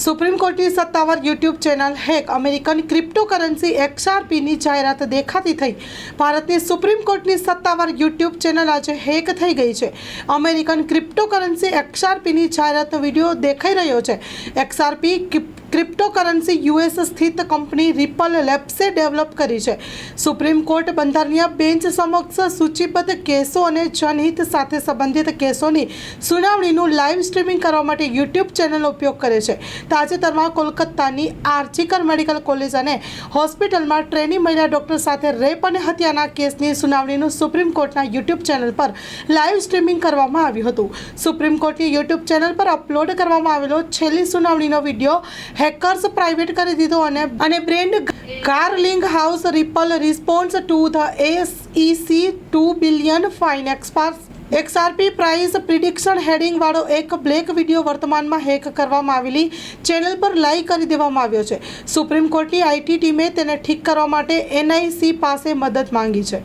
Supreme કોર્ટની સત્તાવાર YouTube channel hack American cryptocurrency એક્સઆરપીની જાહેરાત દેખાતી થઈ. ભારતની સુપ્રીમ કોર્ટની સત્તાવાર યુટ્યુબ ચેનલ આજે હેક થઈ ગઈ છે. અમેરિકન ક્રિપ્ટોકરન્સી એક્સઆરપીની જાહેરાતનો વીડિયો દેખાઈ રહ્યો છે. એક્સઆરપી ક્રિપ્ટોકરન્સી યુએસ સ્થિત કંપની રિપલ લેબ્સે ડેવલપ કરી છે. સુપ્રીમ કોર્ટ બંધારણીય બેન્ચ સમક્ષ સૂચિબદ્ધ કેસો અને જનહિત સાથે સંબંધિત કેસોની સુનાવણીનું લાઈવ સ્ટ્રીમિંગ કરવા માટે યુટ્યુબ ચેનલનો ઉપયોગ કરે છે. તાજેતરમાં કોલકાતાની આર્ચિકર મેડિકલ કોલેજ અને હોસ્પિટલમાં ટ્રેની મહિલા ડૉક્ટર સાથે રેપ અને હત્યાના કેસની સુનાવણીનું સુપ્રીમ કોર્ટના યુટ્યુબ ચેનલ પર લાઈવ સ્ટ્રીમિંગ કરવામાં આવ્યું હતું. સુપ્રીમ કોર્ટની યુટ્યુબ ચેનલ પર અપલોડ કરવામાં આવેલો છેલ્લી સુનાવણીનો વીડિયો હેકર્સ પ્રાઇવેટ કરી દીધો અને અને Brad Garlinghouse Ripple response to the SEC two billion fine એક્સપાર્સ XRP price prediction હેડિંગવાળો એક બ્લેક વીડિયો વર્તમાનમાં હેક કરવામાં આવેલી. ચેનલ પર લાઈવ કરી દેવામાં આવ્યો છે. સુપ્રીમ કોર્ટની આઈટી ટીમે તેને ઠીક કરવા માટે એનઆઈસી પાસે મદદ માંગી છે.